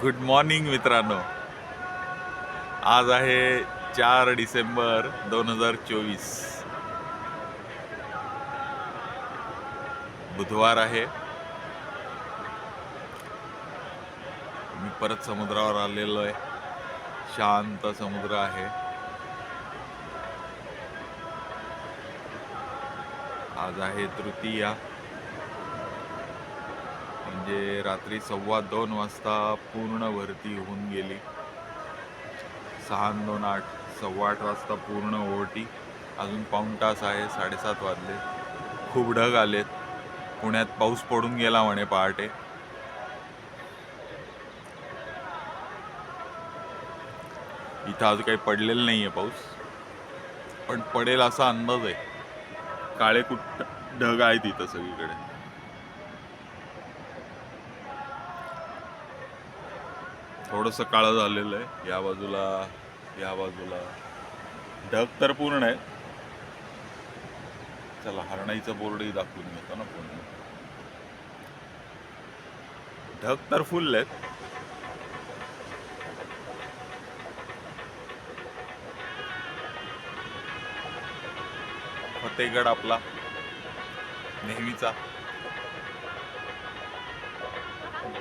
Good morning मित्रांनो. आज आहे चार डिसेंबर दोन हजार चोवीस. बुधवार आहे. मी परत समुद्रावर आलेलो आहे. शांत समुद्र आहे. आज आहे तृतीया. म्हणजे रात्री सव्वा दोन वाजता पूर्ण भरती होऊन गेली. सहा दोन आठ सव्वा आठ वाजता पूर्ण ओटी. अजून पाऊण तास आहे साडेसात वाजले. खूप ढग आलेत. पुण्यात पाऊस पडून गेला म्हणे पहाटे. इथं आज काही पडलेलं नाही आहे पाऊस. पण पडेल असा अंदाज आहे. काळे कुठ ढग आहेत इथं सगळीकडे. थोडंसं काळं झालेलं आहे. या बाजूला या बाजूला. ढग तर पूर्ण आहे. चला हरणाईचं बोर्डही दाखवून घेतो ना पूर्ण. ढग तर फुल आहेत. फतेगड आपला नेहमीचा.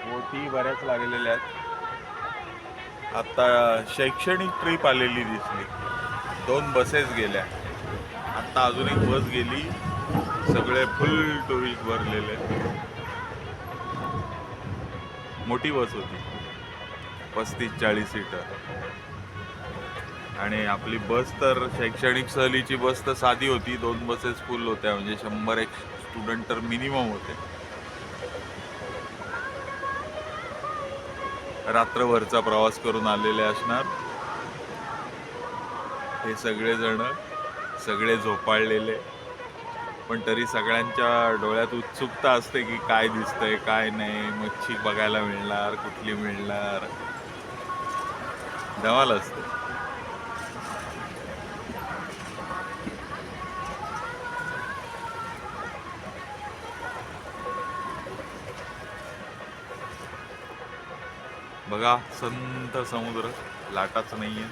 बोटी बऱ्याच लागलेल्या आहेत. आता शैक्षणिक ट्रिप आलेली दिसली. दोन बसेस गेल्या. आता अजून एक बस गेली. सगळे फुल टुरिस्ट भरलेले. मोठी बस होती. पस्तीस चाळीस सीटर. आणि आपली बस तर शैक्षणिक सहलीची बस तर साधी होती. दोन बसेस फुल होत्या. म्हणजे शंभर एक स्टुडंट तर मिनिमम होते. रात्रभरचा प्रवास करून आलेले असणार. हे सगळेजण सगळे झोपाळलेले. पण तरी सगळ्यांच्या डोळ्यात उत्सुकता असते की काय दिसतंय काय नाही. मच्छी बघायला मिळणार कुठली मिळणार. धमाल असते. बघा संत समुद्र लाटाच नाहीये.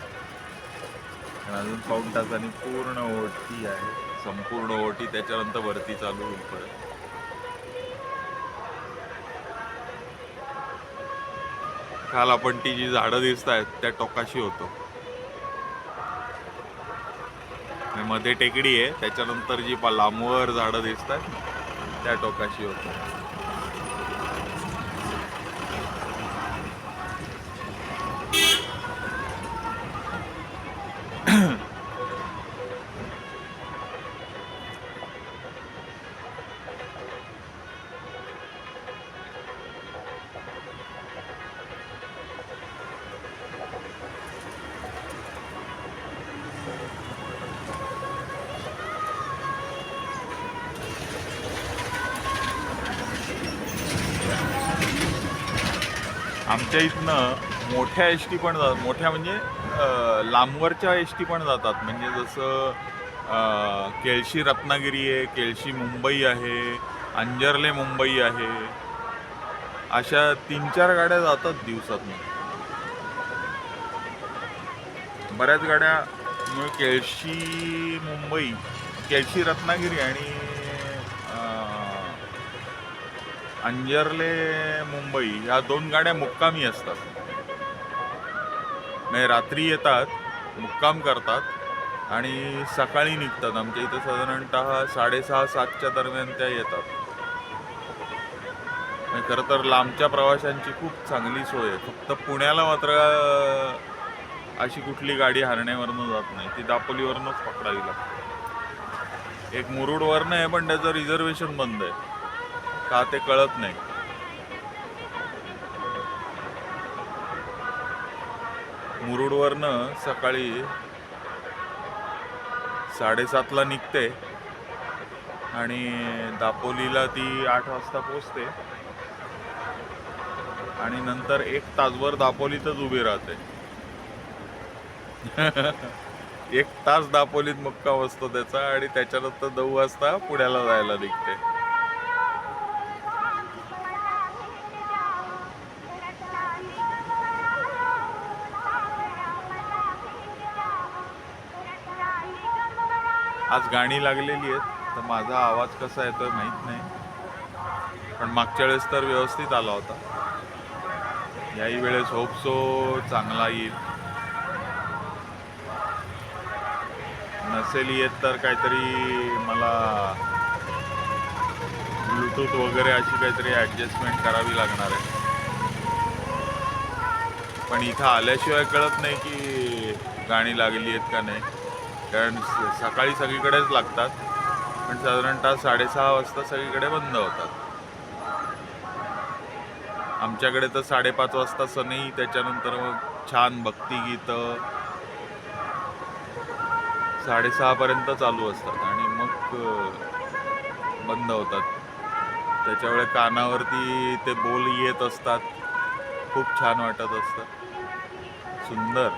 आहे अजून पाऊण तासाने पूर्ण ओटी आहे. संपूर्ण ओटी त्याच्यानंतर वरती चालू होईल परत. काल आपण ती जी झाडं दिसत आहेत त्या टोकाशी होतो. आणि मध्ये टेकडी आहे त्याच्यानंतर जी लांबवर झाडं दिसत आहेत त्या टोकाशी होतो. आमच्या इथनं मोठ्या एस टी पण जातात मोठ्या म्हणजे लांबवरच्या एस टी पण जातात. म्हणजे जसं केळशी रत्नागिरी आहे केळशी मुंबई आहे अंजर्ले मुंबई आहे. अशा तीन चार गाड्या जातात दिवसात बऱ्याच गाड्या म्हणजे केळशी मुंबई केळशी रत्नागिरी आणि अंजर्ले मुंबई ह्या दोन गाड्या मुक्कामी असतात. म्हणजे रात्री येतात मुक्काम करतात आणि सकाळी निघतात. आमच्या इथं साधारणतः साडेसहा सातच्या दरम्यान त्या येतात. खरं तर लांबच्या प्रवाशांची खूप चांगली सोय आहे. फक्त पुण्याला मात्र अशी कुठली गाडी हरण्यावरनं जात नाही. ती दापोलीवरनंच पकडावी लागते. एक मुरुडवरनं आहे पण त्याचं रिझर्वेशन बंद आहे. का ते कळत नाही. मुरुडवरनं सकाळी साडेसातला निघते आणि दापोलीला ती आठ वाजता पोचते आणि नंतर एक तासभर दापोलीतच उभी राहते. एक तास दापोलीत मुक्काम असतो त्याचा आणि त्याच्यानंतर दऊ वाजता पुण्याला जायला निघते. आज गाणी लागलेली आहेत तर माझा आवाज कसा येतो माहीत नाही. पण मागच्या वेळेस तर व्यवस्थित आला होता. याही वेळेस होप सो चांगला येईल. नसेल येत तर काहीतरी मला ब्लूटूथ वगैरे अशी काहीतरी ॲडजस्टमेंट करावी लागणार आहे. पण इथं आल्याशिवाय कळत नाही की गाणी लागली आहेत का नाही. कारण सकाळी सगळीकडेच लागतात. पण साधारणतः साडेसहा वाजता सगळीकडे बंद होतात. आमच्याकडे तर साडेपाच वाजता सनई त्याच्यानंतर मग छान भक्तिगीतं साडेसहापर्यंत चालू असतात आणि मग बंद होतात. त्याच्यामुळे कानावरती ते बोल येत असतात. खूप छान वाटत असतं. सुंदर.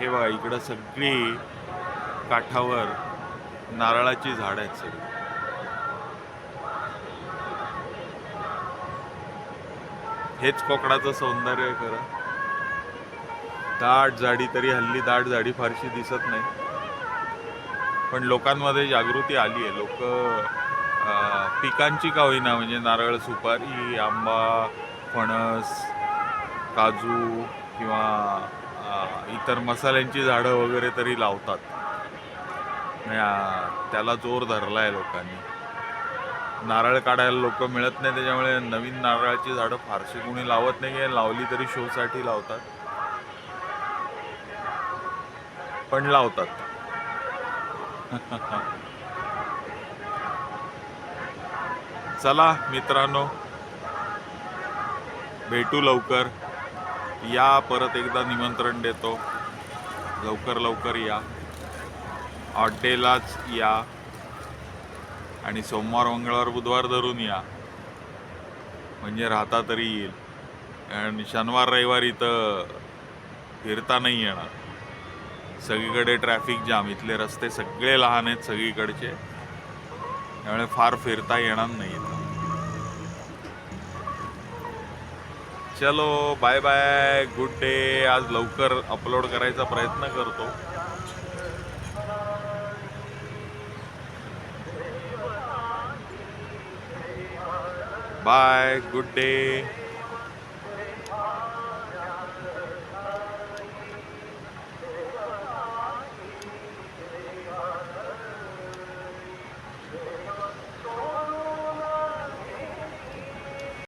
हे बघा इकडं सगळी काठावर नारळाची झाड आहेत सगळी. हेच कोकणाचं सौंदर्य आहे खरं. दाट झाडी तरी हल्ली दाट झाडी फारशी दिसत नाही. पण लोकांमध्ये जागृती आली आहे. लोक पिकांची का होईना म्हणजे नारळ सुपारी आंबा फणस काजू किंवा इतर मसाल्यांची झाडं वगैरे तरी लावतात. त्याला जोर धरला आहे लोकांनी. नारळ काढायला लोक मिळत नाही त्याच्यामुळे नवीन नारळाची झाडं फारशी कोणी लावत नाही की लावली तरी शोसाठी लावतात. पण लावतात. चला मित्रांनो भेटू लवकर. या परत एकदा निमंत्रण देतो. लवकर लवकर या. हॉटेलाच या. आणि सोमवार मंगळवार बुधवार धरून या. म्हणजे राहता तरी येईल. आणि शनिवार रविवारी तर फिरता नाही येणार. सगळीकडे ट्रॅफिक जाम इथले रस्ते सगळे लहान आहेत सगळीकडचे. त्यामुळे फार फिरता येणार नाही चलो बाय बाय गुड डे आज लवकर अपलोड करायचा प्रयत्न करतो. Bye good day